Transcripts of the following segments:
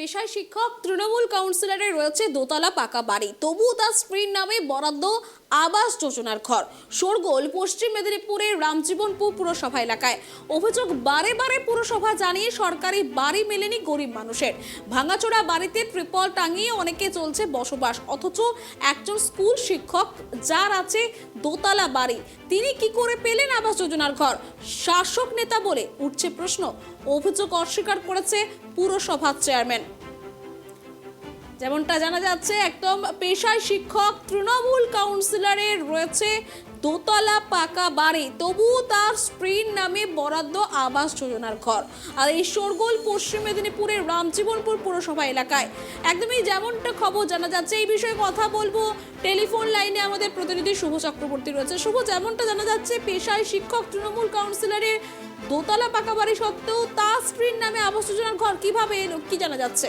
পেশায় শিক্ষক, তৃণমূল কাউন্সিলরে রয়েছে দোতলা পাকা বাড়ি। তবু তার স্ত্রীর নামে বরাদ্দ আবাস যোজনার ঘর। শোরগোল পশ্চিম মেদিনীপুরের রামজীবনপুর পুরসভা এলাকায়। অভিযোগ বারে বারে পুরসভা জানিয়ে সরকারি বাড়ি মেলেনি গরিব মানুষের। ভাঙাচোরা বাড়িতে ট্রিপল টাঙিয়ে অনেকে চলছে বসবাস, অথচ একজন স্কুল শিক্ষক যার আছে দোতলা বাড়ি। তিনি কি করে পেলেন আবাস যোজনার ঘর? শাসক নেতা বলে উঠছে প্রশ্ন। অভিযোগ অস্বীকার করেছে পুরসভার চেয়ারম্যান। যেমনটা জানা যাচ্ছে, একদম পেশায় শিক্ষক, তৃণমূল কাউন্সিলরের রয়েছে দোতলা পাকা বাড়ি। তবুও তার স্প্রিন নামে বরাদ্দ আবাস যোজনার ঘর। আর এই শোরগোল পশ্চিম মেদিনীপুরের রামজীবনপুর পুরসভা এলাকায়। একদমই যেমনটা খবর জানা যাচ্ছে, এই বিষয়ে কথা বলব। টেলিফোন লাইনে আমাদের প্রতিনিধি শুভ চক্রবর্তী রয়েছে। শুভ, যেমনটা জানা যাচ্ছে, পেশায় শিক্ষক, তৃণমূল কাউন্সিলরের দোতলা পাকা বাড়ি সত্ত্বেও তার স্ত্রীর নামে আবাস যোজনার ঘর কীভাবে এলো, কি জানা যাচ্ছে?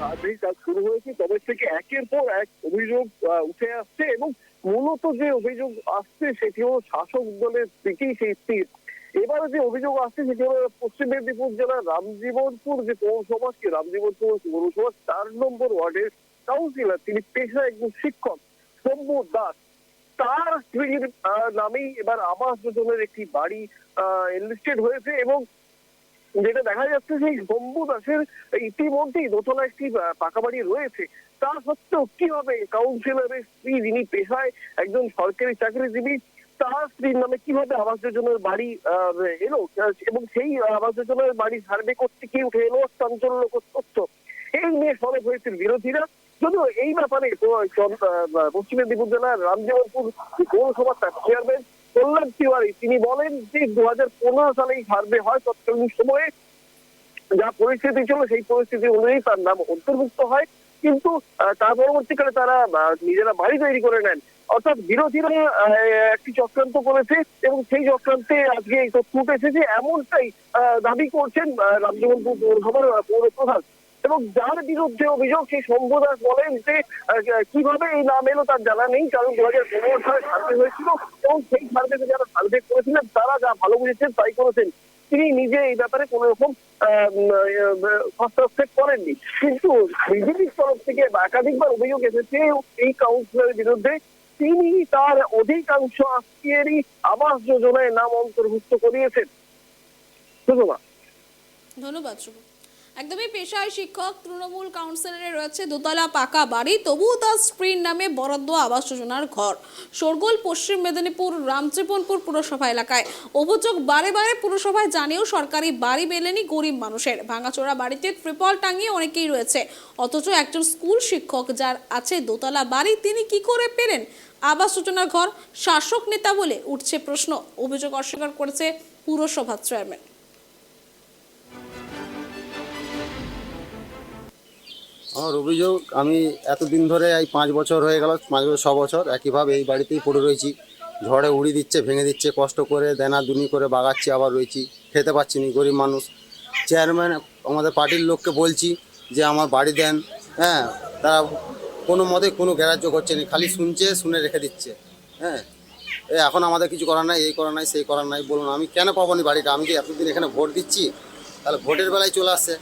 কাজেই কাজ শুরু হয়েছে, তবে থেকে একের পর এক অভিযোগ উঠে আসছে এবং মূলত যে অভিযোগ আসছে সেটি হলো শাসক দলের দিকেই সেই তীর এবারে যে অভিযোগ আসছে সেটি হলো পশ্চিম মেদিনীপুর জেলার রামজীবনপুর যে পৌরসভা সেই রামজীবনপুর পৌরসভা চার নম্বর ওয়ার্ডের কাউন্সিলর, তিনি পেশায় একজন শিক্ষক, সৌম্য দাস। তার স্ত্রীর নামেই এবার আবাস যোজনার একটি বাড়ি এনলিস্টেড হয়েছে এবং যেটা দেখা যাচ্ছে সেই শম্ভু দাসের ইতিমধ্যেই দোতলা একটি পাকা বাড়ি রয়েছে। তা সত্ত্বেও কীভাবে কাউন্সিলরের স্ত্রী, যিনি পেশায় একজন সরকারি চাকরিজীবী, তার স্ত্রীর নামে কীভাবে আবাস যোজনার বাড়ি এলো? এবং সেই আবাস যোজনার বাড়ি সার্ভে করতে কি উঠে এলো? চাঞ্চল্যকর তথ্য। এই নিয়ে সরব হয়েছে বিরোধীরা। যদিও এই ব্যাপারে পশ্চিম মেদিনীপুর জেলার রামজীবনপুর পৌরসভার চেয়ারম্যান কল্যাণ তিওয়ারি, তিনি বলেন যে দু হাজার পনেরো সালে এই সার্ভে হয় তৎকালীন সময়ে। যা পরিস্থিতি ছিল সেই পরিস্থিতি অনুযায়ী তার নাম অন্তর্ভুক্ত হয়। কিন্তু তার পরবর্তীকালে তারা নিজেরা বাড়ি তৈরি করে নেন। অর্থাৎ বিরোধীরা একটি চক্রান্ত করেছে এবং সেই চক্রান্তে আজকে এই তথ্য উঠে এসেছে এমনটাই দাবি করছেন রামজীবনপুর পৌরসভার পৌর প্রধান এবং যার বিরুদ্ধে অভিযোগ সেই শম্ভু দাস বলেন যে কীভাবে এই নাম এলো তার জানা নেই, কারণ দু হাজার পনেরো সালে সার্ভে হয়েছিল এবং সেই সার্ভেতে যারা সার্ভে করেছিলেন, তারা যা ভালো বুঝেছেন তাই করেছেন। তিনি নিজে এই ব্যাপারে কোন রকম হস্তক্ষেপ করেননি। কিন্তু বিজেপির তরফ থেকে একাধিকবার অভিযোগ এসেছে এই কাউন্সিলরের বিরুদ্ধে, তিনি তার অধিকাংশ আত্মীয়েরই আবাস যোজনায় নাম অন্তর্ভুক্ত করিয়েছেন। ধন্যবাদ, শুভ একদমই পেশায় শিক্ষক, তৃণমূল কাউন্সিলরে রয়েছে দোতলা পাকা বাড়ি, তবুও তার স্ত্রীর নামে বরাদ্দ আবাস যোজনার ঘর। শোরগোল পশ্চিম মেদিনীপুর রামজীবনপুর পুরসভা এলাকায়। অভিযোগ বারে বারে পুরসভায় জানিয়েও সরকারি বাড়ি মেলেনি গরিব মানুষের। ভাঙাচোরা বাড়িতে ত্রিপল টাঙিয়ে অনেকেই রয়েছে। অথচ একজন স্কুল শিক্ষক যার আছে দোতলা বাড়ি, তিনি কি করে পেলেন? আবাস যোজনার ঘর, শাসক নেতা বলে উঠছে প্রশ্ন। অভিযোগ অস্বীকার করেছে পুরসভার চেয়ারম্যান আমার অভিযোগ, আমি এতদিন ধরে এই পাঁচ বছর হয়ে গেল, পাঁচ বছর, ছ বছর একইভাবে এই বাড়িতেই পড়ে রয়েছি। ঝড়ে উড়ি দিচ্ছে, ভেঙে দিচ্ছে, কষ্ট করে, দেনা দুনি করে বাগাচ্ছি, আবার রয়েছি। খেতে পাচ্ছি নি, গরিব মানুষ। চেয়ারম্যান আমাদের পার্টির লোককে বলছি যে, আমার বাড়ি দেন। হ্যাঁ তারা কোনো মতে কোনো গ্রাহ্য করছে না, খালি শুনছে, শুনে রেখে দিচ্ছে। হ্যাঁ এ এখন আমাদের কিছু করার নাই, এই করার নাই, সেই করার নাই, বলুন, আমি কেন পাবো না বাড়িটা? আমি কি এতদিন এখানে ভোট দিচ্ছি, তাহলে ভোটের বেলায় চলে আসছে,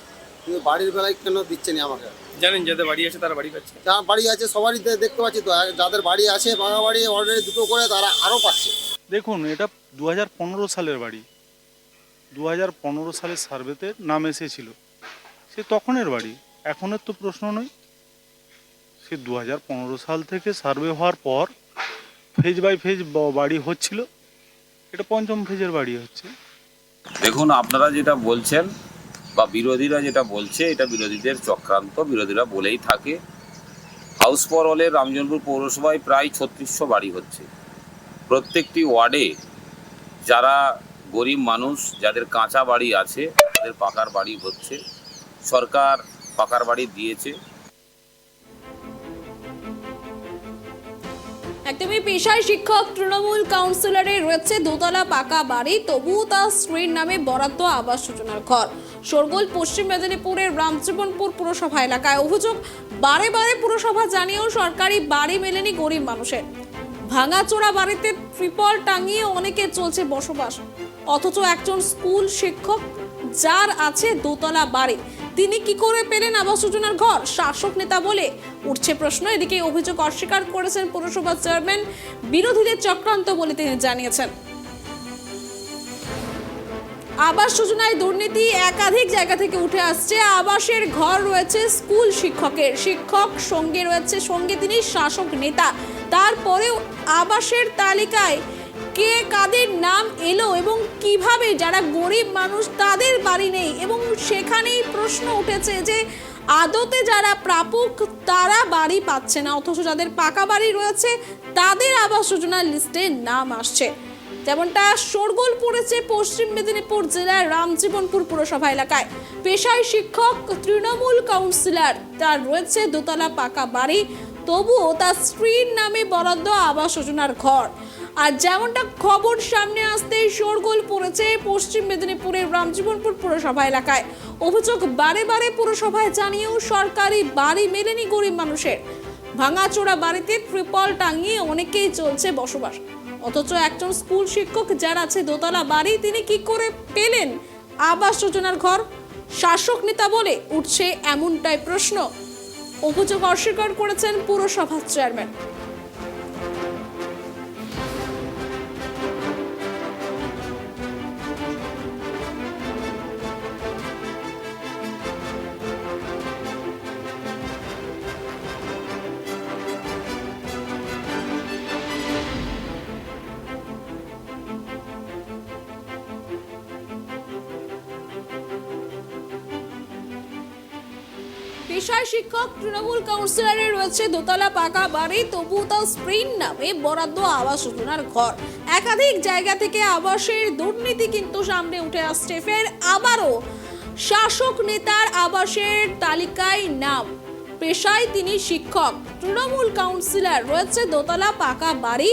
কিন্তু বাড়ির বেলায় কেন দিচ্ছে না আমাকে? জানেন যাদের বাড়ি আছে তারা বাড়ি পাচ্ছে। যার বাড়ি আছে সবারই দেখতে পাচ্ছি তো যাদের বাড়ি আছে বাঙা বাড়ি অলরেডি দুটো করে তারা আরও পাচ্ছে। দেখুন এটা দু হাজার পনেরো সালের বাড়ি। দু হাজার পনেরো সালের সার্ভেতে নাম এসেছিল। সে তখনের বাড়ি। এখনের তো প্রশ্ন নয় সে দু হাজার পনেরো সাল থেকে সার্ভে হওয়ার পর ফেজ বাই ফেজ বাড়ি হচ্ছিল। এটা পঞ্চম ফেজের বাড়ি হচ্ছে। দেখুন আপনারা যেটা বলছেন বা বিরোধীরা যেটা বলছে, এটা বিরোধীদের চক্রান্ত। বিরোধীরা বলেই থাকে, হাউস ফর হলের রামজনপুর পৌরসভায় প্রায় ছত্রিশশো বাড়ি হচ্ছে। প্রত্যেকটি ওয়ার্ডে যারা গরিব মানুষ, যাদের কাঁচা বাড়ি আছে, তাদের পাকার বাড়ি হচ্ছে। সরকার পাকার বাড়ি দিয়েছে। একদমই পেশায় শিক্ষক তৃণমূল কাউন্সিলরে রয়েছে দোতলা পাকা বাড়ি, তবুও তার স্ত্রীর নামে বরাদ্দ আবাস যোজনার ঘর। শোরগোল পশ্চিম মেদিনীপুরের রামজীবনপুর পুরসভা এলাকায়। অভিযোগ, বারে বারে পুরসভা জানিয়েও সরকারি বাড়ি মেলেনি গরিব মানুষের। ভাঙাচোরা বাড়িতে ট্রিপল টাঙিয়ে অনেকে চলছে বসবাস। অথচ একজন স্কুল শিক্ষক যার আছে দোতলা বাড়ি, তিনি কি করে পেলেন আবাস যোজনার ঘর? শাসক নেতা বলে উঠছে প্রশ্ন। এদিকে অভিযোগ অস্বীকার করেছেন পুরসভার চেয়ারম্যান বিরোধীদের চক্রান্ত বলে তিনি জানিয়েছেন। আবাস যোজনায় দুর্নীতি একাধিক জায়গা থেকে উঠে আসছে। আবাসের ঘর রয়েছে স্কুল শিক্ষকের। শিক্ষক, সঙ্গে রয়েছে সঙ্গে তিনি শাসক নেতা। তারপরেও আবাসের তালিকায় কে কাদের নাম এলো এবং কীভাবে যারা গরিব মানুষ তাদের বাড়ি নেই এবং সেখানেই প্রশ্ন উঠেছে যে আদতে যারা প্রাপক তারা বাড়ি পাচ্ছে না, অথচ যাদের পাকা বাড়ি রয়েছে তাদের আবাস যোজনার লিস্টে নাম আসছে। যেমনটা শোরগোল পড়েছে পশ্চিম মেদিনীপুর জেলার রামজীবনপুর পুরসভা এলাকায়। পেশায় শিক্ষক, তৃণমূল কাউন্সিলর, তার রয়েছে দোতলা পাকা বাড়ি, তবুও তার স্ত্রীর নামে বরাদ্দ আবাস যোজনার ঘর। আর যেমনটা খবর সামনে আসতেই শোরগোল পড়েছে পশ্চিম মেদিনীপুরের রামজীবনপুর পুরসভা এলাকায়। অভিযোগ বারে বারে পুরসভায় জানিয়েও সরকারি বাড়ি মেলেনি গরিব মানুষের। ভাঙাচোরা বাড়িতে ট্রিপল টাঙিয়ে অনেকেই চলছে বসবাস। অথচ একজন স্কুল শিক্ষক যার আছে দোতলা বাড়ি, তিনি কি করে পেলেন? আবাস যোজনার ঘর শাসক নেতা বলে উঠছে এমনটাই প্রশ্ন। অভিযোগ অস্বীকার করেছেন পুরসভার চেয়ারম্যান। পেশায় শিক্ষক তৃণমূল কাউন্সিলরের রয়েছে দোতলা পাকা বাড়ি, তবু তাও স্প্রিন নামে বরাদ্দ আবাস যোজনার ঘর। একাধিক জায়গা থেকে আবাসের দুর্নীতি কিন্তু সামনে উঠে আসছে। ফের আবারও শাসক নেতার আবাসের তালিকায় নাম। পেশায় তিনি শিক্ষক। তৃণমূল কাউন্সিলর রয়েছে দোতলা পাকা বাড়ি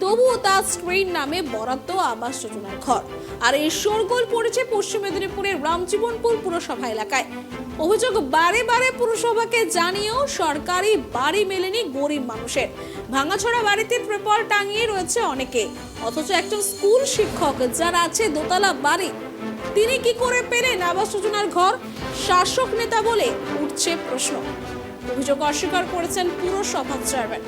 তবুও তার স্ত্রীর নামে বরাদ্দ আবাস যোজনার ঘর। আর এই শোরগোল পড়েছে পশ্চিম মেদিনীপুরের রামজীবনপুর পুরসভা এলাকায়। অভিযোগ বারে বারে পুরসভাকে জানিয়েও সরকারি বাড়ি মেলেনি গরিব মানুষের। ভাঙাছড়া বাড়িতে ট্রিপল টাঙিয়ে রয়েছে অনেকে। অথচ একজন স্কুল শিক্ষক যার আছে দোতলা বাড়ি, তিনি কি করে পেলেন আবাস যোজনার ঘর? শাসক নেতা বলে উঠছে প্রশ্ন। অভিযোগ অস্বীকার করেছেন পুরসভার চেয়ারম্যান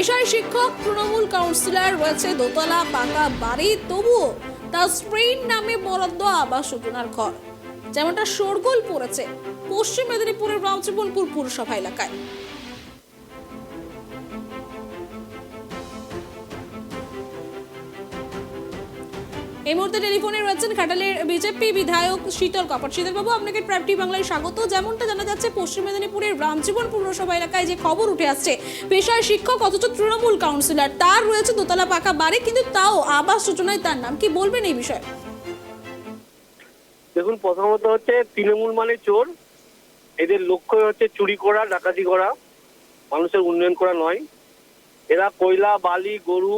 পেশায় শিক্ষক, তৃণমূল কাউন্সিলর রয়েছে দোতলা, পাকা বাড়ি, তবুও তার স্প্রেইন নামে বরাদ্দ আবাস যোজনার ঘর। যেমনটা শোরগোল পড়েছে পশ্চিম মেদিনীপুরের রামজীবনপুর পুরসভা এলাকায়। এই মুহূর্তে টেলিফোনে রয়েছেন ঘাটালের বিজেপি বিধায়ক শীতল কপাট। শীতলবাবু, আপনাকে প্রাপ্তি বাংলায় স্বাগত। যেমনটা জানা যাচ্ছে, পশ্চিম মেদিনীপুরের রামজীবন পৌরসভা এলাকায় যে খবর উঠে আসছে, পেশায় শিক্ষক, অথচ তৃণমূল কাউন্সিলর তার রয়েছে দোতলা পাকা বাড়ি, কিন্তু তাও আবাস যোজনায় তার নাম কি বলবেন এই বিষয়ে? দেখুন, প্রথমত হচ্ছে তৃণমূল মানে চোর। এদের লক্ষ্য হচ্ছে চুরি করা, ডাকাতি করা। মানুষের উন্নয়ন করা নয়। এরা কয়লা, বালি, গরু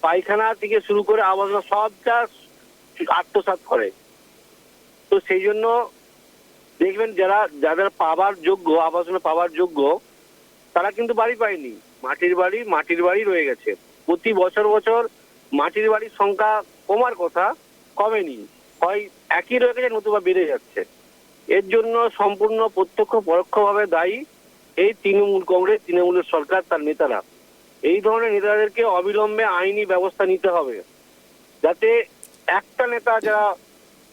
পায়খানা থেকে শুরু করে আবর্জনা সবটা আত্মসাৎ করে। তো সেই জন্য দেখবেন যারা, যাদের পাবার যোগ্য আবাসনা পাওয়ার যোগ্য, তারা কিন্তু বাড়ি পায়নি। মাটির বাড়ি মাটির বাড়ি রয়ে গেছে। প্রতি বছর বছর মাটির বাড়ির সংখ্যা কমার কথা কমেনি। হয় একই রয়ে গেছে নতুবা বেড়ে যাচ্ছে। এর জন্য সম্পূর্ণ প্রত্যক্ষ পরোক্ষভাবে দায়ী এই তৃণমূল কংগ্রেস, তৃণমূলের সরকার, তার নেতারা। এই ধরনের নেতাদেরকে অবিলম্বে আইনি ব্যবস্থা নিতে হবে। যাতে একটা নেতা যারা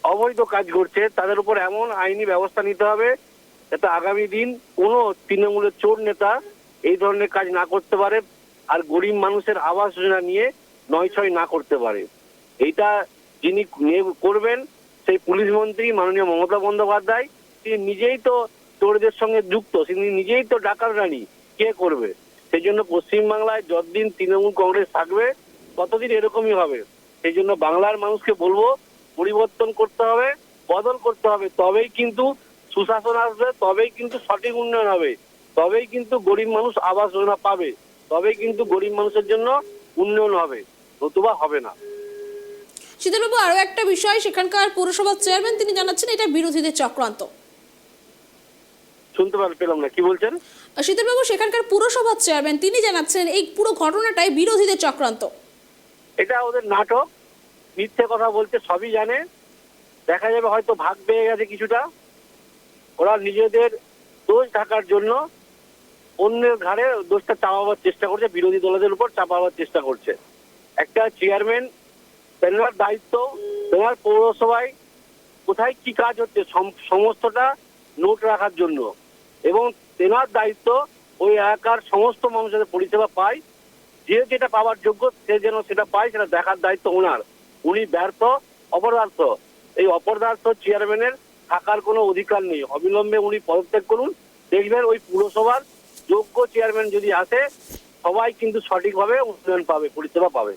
অবৈধ কাজ করছে, তাদের উপর এমন আইনি ব্যবস্থা নিতে হবে যাতে আগামী দিন কোনো তৃণমূলের চোর নেতা এই ধরনের কাজ না করতে পারে আর গরিব মানুষের আবাস যোজনা নিয়ে নয় ছয় না করতে পারে। এইটা যিনি করবেন, সেই পুলিশ মন্ত্রী মাননীয় মমতা বন্দ্যোপাধ্যায়, তিনি নিজেই তো চোরদের সঙ্গে যুক্ত, তিনি নিজেই তো ডাকাত রানী, কে করবে? সেই জন্য পশ্চিমবাংলায় যতদিন তৃণমূল কংগ্রেস থাকবে, ততদিন এরকমই হবে। সেই জন্য বাংলার মানুষকে বলব, পরিবর্তন করতে হবে, বদল করতে হবে। তবেই কিন্তু সুশাসন আসবে, তবেই কিন্তু সঠিক উন্নয়ন হবে। তবেই কিন্তু গরিব মানুষ আবাস যোজনা পাবে। তবেই কিন্তু গরিব মানুষের জন্য উন্নয়ন হবে। নতুবা হবে না। শীতলবাবু আরও একটা বিষয়, সেখানকার পুরসভার চেয়ারম্যান তিনি জানাচ্ছেন, এটা বিরোধীদের চক্রান্ত। শুনতে পার- পেলাম না। কি বলছেন? শীতলবাবু সেখানকার পুরসভার চেয়ারম্যান তিনি জানাচ্ছেন এই পুরো ঘটনাটাই বিরোধীদের চক্রান্ত। এটা ওদের নাটক। মিথ্যে কথা বলতে সবই জানে। দেখা যাবে হয়তো ভাগ পেয়ে গেছে কিছুটা। ওরা নিজেদের দোষ ঢাকার জন্য অন্যের ঘাড়ে দোষটা চাপাবার চেষ্টা করছে বিরোধী দলের উপর চাপাবার চেষ্টা করছে। একটা চেয়ারম্যান তেনার দায়িত্ব তেনার পৌরসভায় কোথায় কি কাজ হচ্ছে সমস্তটা নোট রাখার জন্য। এবং তেনার দায়িত্ব ওই এলাকার সমস্ত মানুষের পরিষেবা পায়। যে যেটা পাওয়ার যোগ্য, সে যেন সেটা পায়, সেটা দেখার দায়িত্ব ওনার। উনি ব্যর্থ, অপদার্থ। এই অপদার্থ চেয়ারম্যানের থাকার কোনো অধিকার নেই। অবিলম্বে উনি পদত্যাগ করুন। দেখবেন ওই পুরসভার যোগ্য চেয়ারম্যান যদি আসে, সবাই কিন্তু সঠিকভাবে উন্নয়ন পাবে, পরিষেবা পাবে।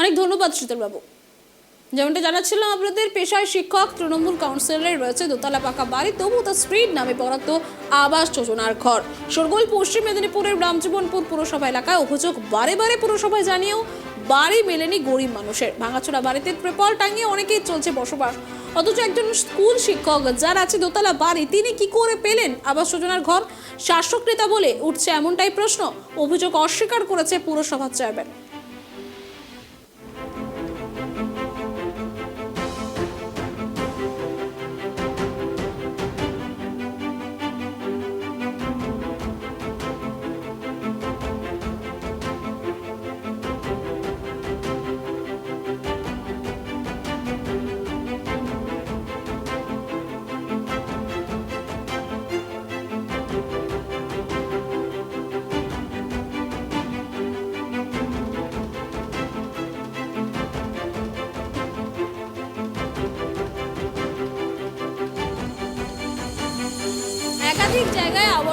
অনেক ধন্যবাদ, শীতলবাবু। যেমনটা জানাচ্ছিলাম, আপনাদের পেশায় শিক্ষক, তৃণমূল কাউন্সিলরের রয়েছে দোতলা পাকা বাড়ি তবু তা স্ট্রিট নামে বরাদ্দ আবাস যোজনার ঘর। সরগোল পশ্চিম মেদিনীপুরের রামজীবনপুর পুরসভা এলাকায় অভিযোগ বারে বারে পুরসভায় জানিয়েও বাড়ি মেলেনি গরিব মানুষের। ভাঙাচোরা বাড়িতে ত্রিপল টাঙিয়ে অনেকেই চলছে বসবাস। অথচ একজন স্কুল শিক্ষক যার আছে দোতলা বাড়ি, তিনি কি করে পেলেন আবাস যোজনার ঘর? শাসক নেতা বলে উঠছে এমনটাই প্রশ্ন, অভিযোগ অস্বীকার করেছে পুরসভার চেয়ারম্যান।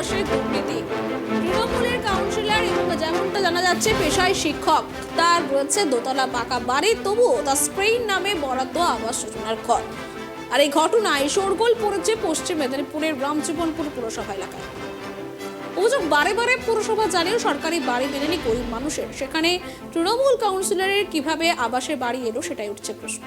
আবাসের দুর্নীতি। তৃণমূলের কাউন্সিলর যেমনটা জানা যাচ্ছে, পেশায় শিক্ষক। তার রয়েছে দোতলা পাকা বাড়ি, তবুও তার স্প্রেইন নামে বরাদ্দ আবাস যোজনার ঘর। আর এই ঘটনায় শোরগোল পড়েছে পশ্চিম মেদিনীপুরের রামজীবনপুর পুরসভা এলাকায়। অভিযোগ বারে বারে পুরসভা জানিয়েও সরকারি বাড়ি মেলেনি গরিব মানুষের। সেখানে তৃণমূল কাউন্সিলরের কীভাবে আবাসে বাড়ি এলো সেটাই উঠছে প্রশ্ন।